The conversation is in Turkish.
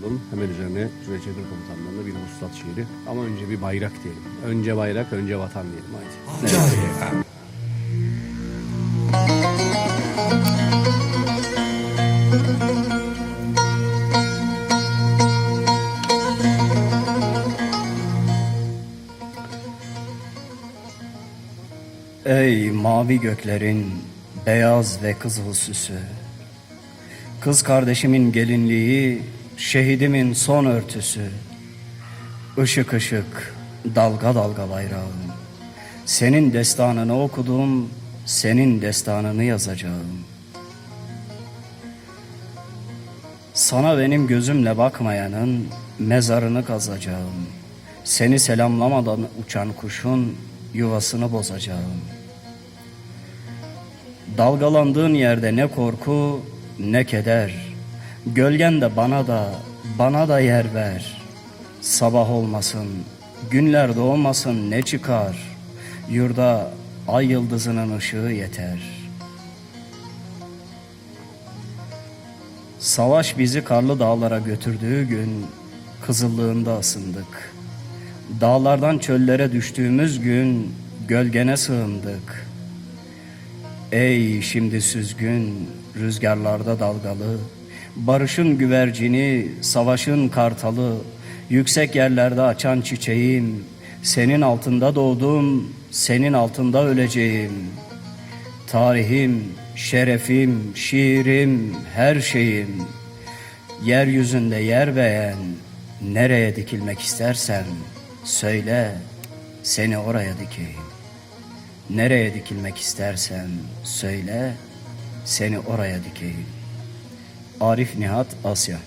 okuyalım. Hemen üzerine Çakır komutanlarına bir Vuslat şiiri. Ama önce bir bayrak diyelim. Önce bayrak, önce vatan diyelim. Haydi. Ey mavi göklerin beyaz ve kızıl süsü Kız kardeşimin gelinliği Şehidimin son örtüsü Işık ışık dalga dalga bayrağım Senin destanını okudum Senin destanını yazacağım Sana benim gözümle bakmayanın mezarını kazacağım. Seni selamlamadan uçan kuşun yuvasını bozacağım. Dalgalandığın yerde ne korku ne keder. Gölgen de bana da bana da yer ver. Sabah olmasın, günler doğmasın ne çıkar. Yurda ay yıldızının ışığı yeter.'' Savaş bizi karlı dağlara götürdüğü gün kızıllığında ısındık. Dağlardan çöllere düştüğümüz gün gölgene sığındık. Ey şimdi süzgün rüzgarlarda dalgalı, barışın güvercini, savaşın kartalı, yüksek yerlerde açan çiçeğim, senin altında doğdum, senin altında öleceğim. Tarihim, şerefim, şiirim, her şeyim. Yeryüzünde yer beğen, nereye dikilmek istersen söyle, seni oraya dikeyim. Nereye dikilmek istersen söyle, seni oraya dikeyim. Arif Nihat Asya.